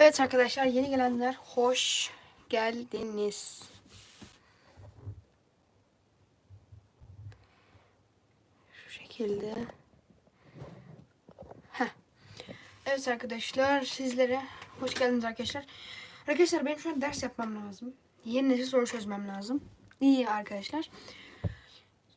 Evet arkadaşlar yeni gelenler hoş geldiniz. Şu şekilde. Heh. Evet arkadaşlar sizlere hoş geldiniz arkadaşlar. Arkadaşlar benim şu an ders yapmam lazım. Yeni nesil soru çözmem lazım. İyi arkadaşlar.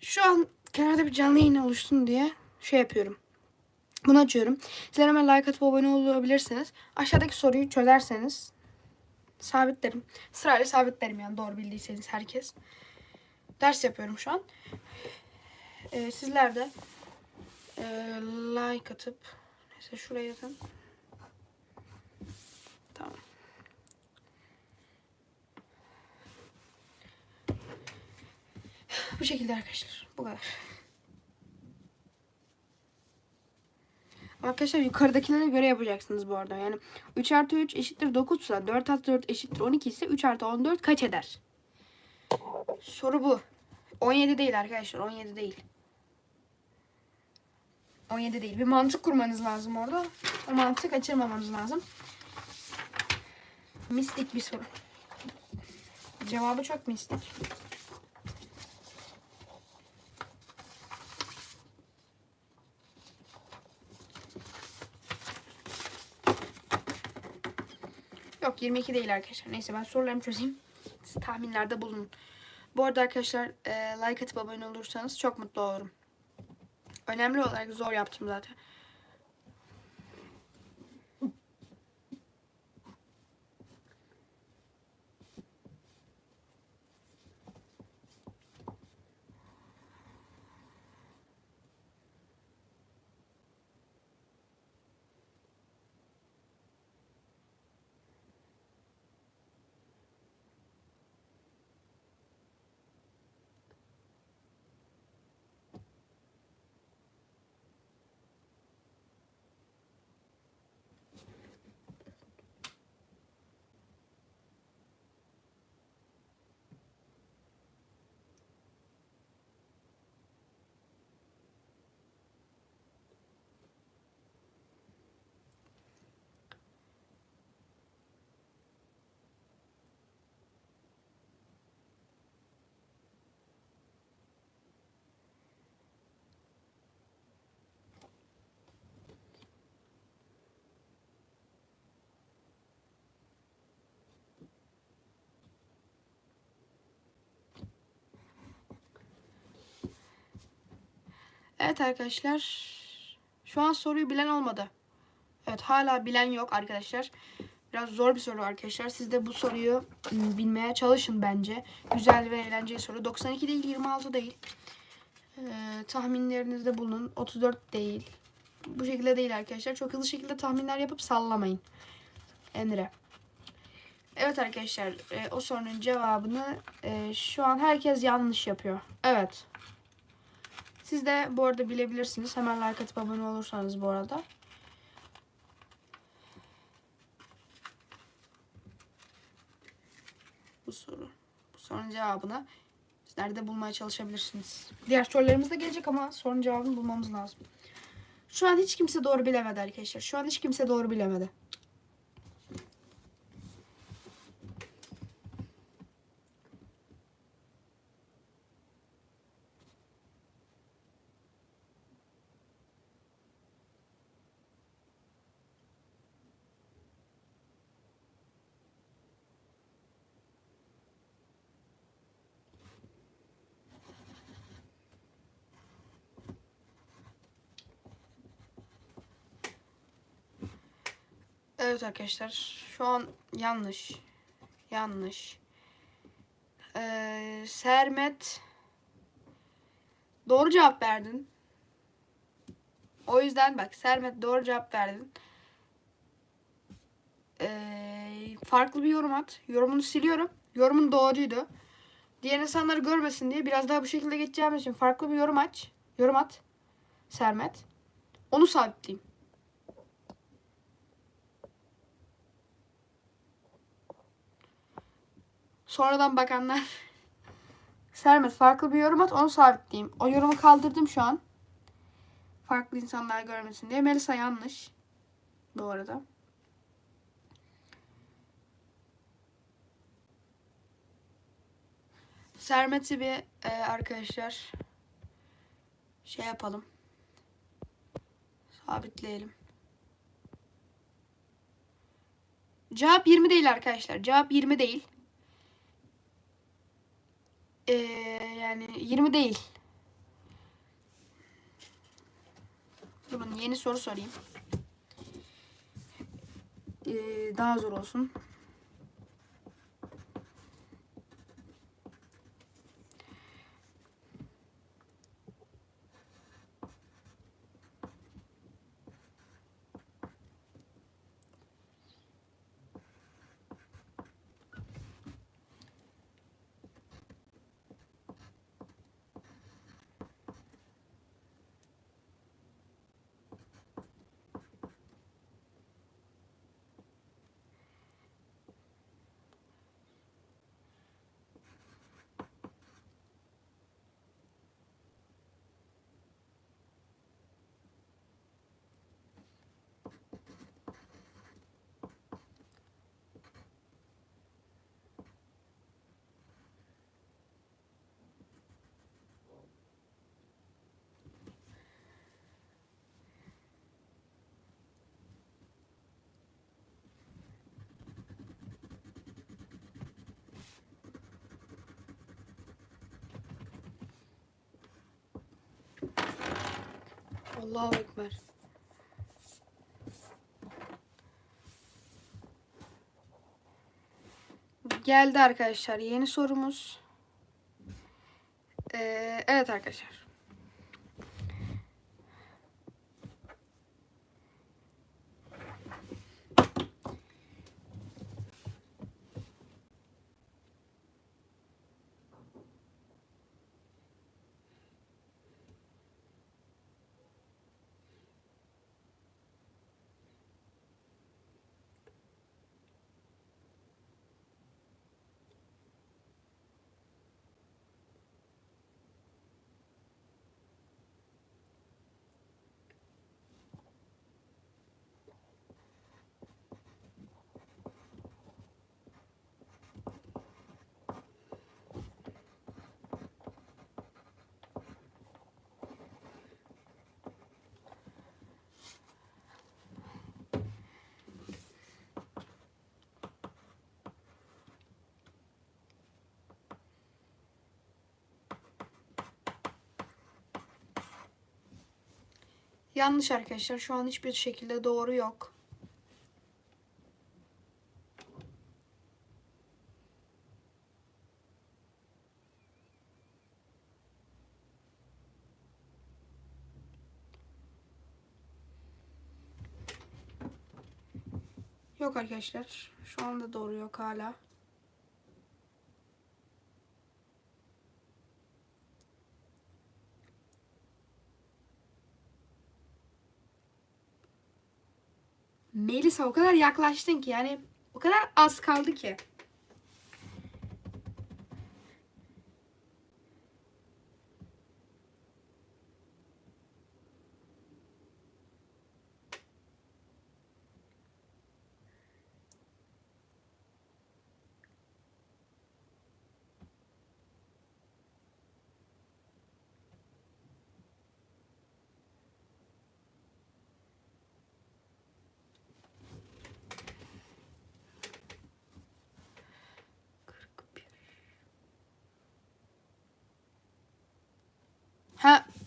Şu an kenarda bir canlı yayın oluşsun diye şey yapıyorum. Bunu açıyorum. Sizler hemen like atıp abone olabilirsiniz. Aşağıdaki soruyu çözerseniz sabitlerim. Sırayla sabitlerim yani doğru bildiyseniz herkes. Ders yapıyorum şu an. Ee, sizler de e, like atıp neyse şuraya yazın. Tamam. Bu şekilde arkadaşlar. Bu kadar. Arkadaşlar yukarıdakilere göre yapacaksınız bu arada. Yani 3 artı 3 eşittir 9 ise 4 artı 4 eşittir 12 ise 3 artı 14 kaç eder? Soru bu. 17 değil arkadaşlar 17 değil. 17 değil. Bir mantık kurmanız lazım orada. O mantığı kaçırmamanız lazım. Mistik bir soru. Cevabı çok mistik. Yok 22 değil arkadaşlar. Neyse ben sorularımı çözeyim. Siz tahminlerde bulunun. Bu arada arkadaşlar e, like atıp abone olursanız çok mutlu olurum. Önemli olarak zor yaptım zaten. Evet arkadaşlar. Şu an soruyu bilen olmadı. Evet hala bilen yok arkadaşlar. Biraz zor bir soru arkadaşlar. Siz de bu soruyu ım, bilmeye çalışın bence. Güzel ve eğlenceli soru. 92 değil 26 değil. Ee, tahminlerinizde bulunun. 34 değil. Bu şekilde değil arkadaşlar. Çok hızlı şekilde tahminler yapıp sallamayın. Emre. Evet arkadaşlar e, o sorunun cevabını e, şu an herkes yanlış yapıyor. Evet. Siz de bu arada bilebilirsiniz. Hemen like atıp abone olursanız bu arada. Bu soru. Bu sorunun cevabını sizler de bulmaya çalışabilirsiniz. Diğer sorularımız da gelecek ama sorunun cevabını bulmamız lazım. Şu an hiç kimse doğru bilemedi arkadaşlar. Şu an hiç kimse doğru bilemedi. Evet arkadaşlar şu an yanlış. Yanlış. Ee, Sermet doğru cevap verdin. O yüzden bak Sermet doğru cevap verdin. Ee, farklı bir yorum at. Yorumunu siliyorum. Yorumun doğruydu. Diğer insanları görmesin diye biraz daha bu şekilde geçeceğim için farklı bir yorum aç. Yorum at. Sermet. Onu sabitleyeyim. Sonradan bakanlar. Sermet farklı bir yorum at onu sabitleyeyim. O yorumu kaldırdım şu an. Farklı insanlar görmesin diye. Melisa yanlış. Bu arada. Sermet'i bir e, arkadaşlar şey yapalım. Sabitleyelim. Cevap 20 değil arkadaşlar. Cevap 20 değil. Ee, yani 20 değil. Durun yeni soru sorayım. Ee, daha zor olsun. Allahu Ekber. Geldi arkadaşlar yeni sorumuz. Ee, evet arkadaşlar. Yanlış arkadaşlar. Şu an hiçbir şekilde doğru yok. Yok arkadaşlar. Şu anda doğru yok hala. Melisa o kadar yaklaştın ki yani o kadar az kaldı ki.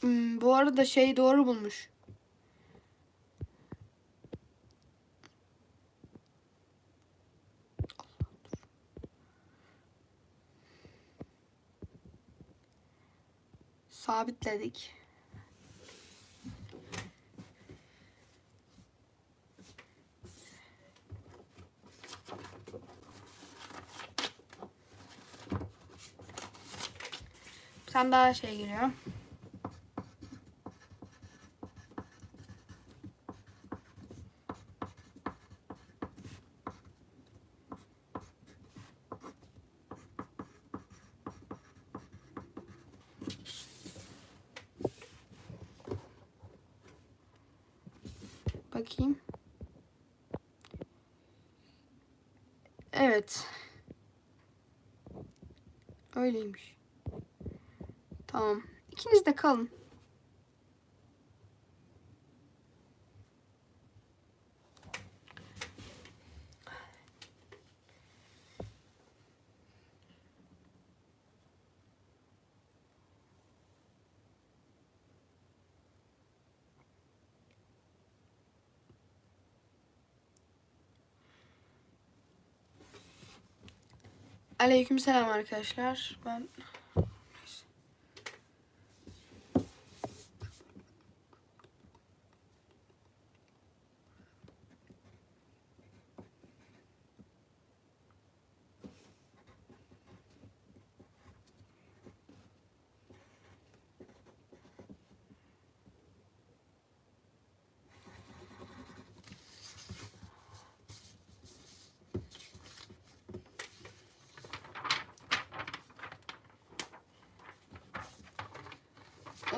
Hmm, bu arada şey doğru bulmuş. Sabitledik. Bir tane daha şey giriyor. Bakayım. Evet. Öyleymiş. Tamam. İkiniz de kalın. Aleykümselam arkadaşlar. Ben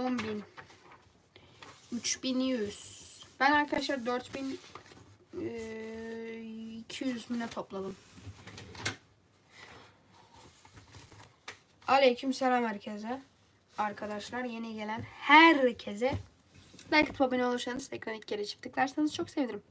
on bin. Üç bin yüz. Ben arkadaşlar dört bin eee, iki yüz bine topladım. Aleyküm selam herkese. Arkadaşlar yeni gelen herkese like abone olursanız ekran ilk kere çift çok sevinirim.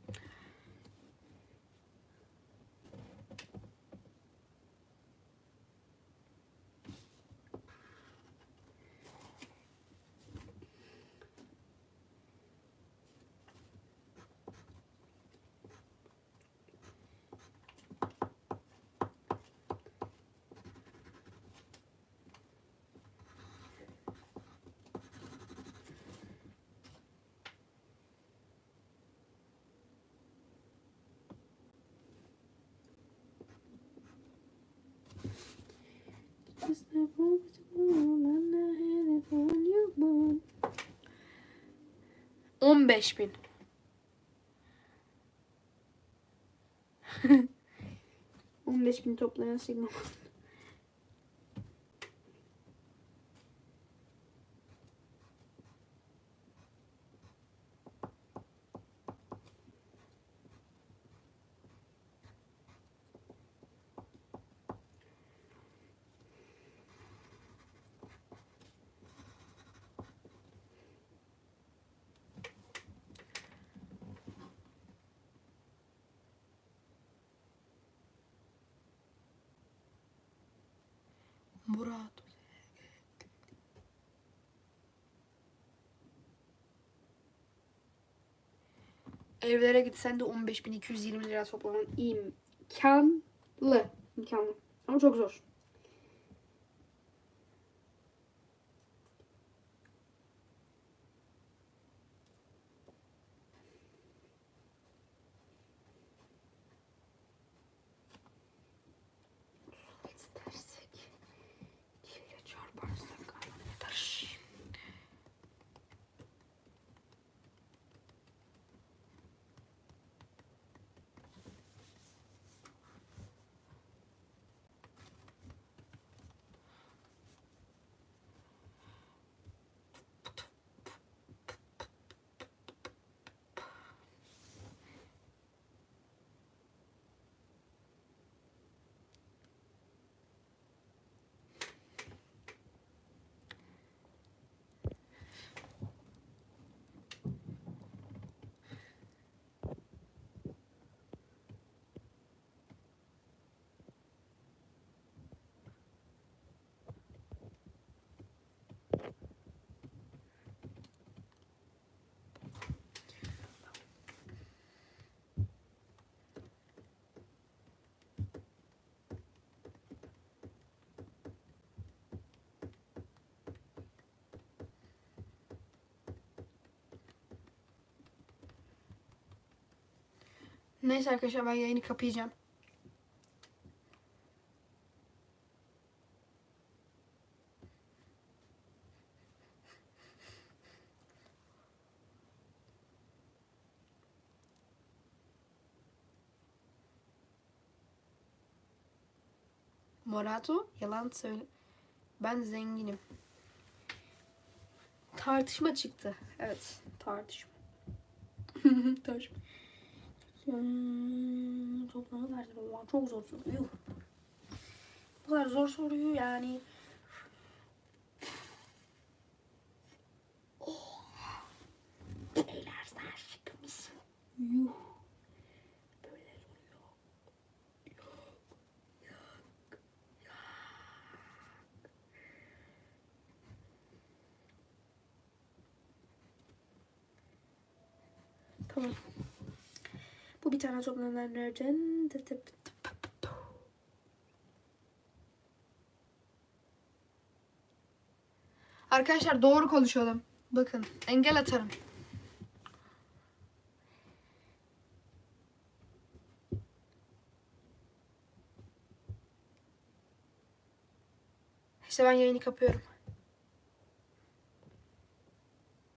On beş bin. On beş bin toplayan Sigma. Murat. Evlere gitsen de 15.220 lira toplaman imkanlı. İmkanlı. Ama çok zor. Neyse arkadaşlar ben yayını kapayacağım. Morato yalan söyle. Ben zenginim. Tartışma çıktı. Evet, tartışma. tartışma. Hmm, Toplamı verdim ama çok zor soru. Yuh. Bu kadar zor soruyu yani oh. Beyler sen şık? Yuh. Böyle soruyor. Yok. Yok. Yok. Tamam. Bir tane toplananlardan. Arkadaşlar doğru konuşalım. Bakın engel atarım. İşte ben yayını kapıyorum.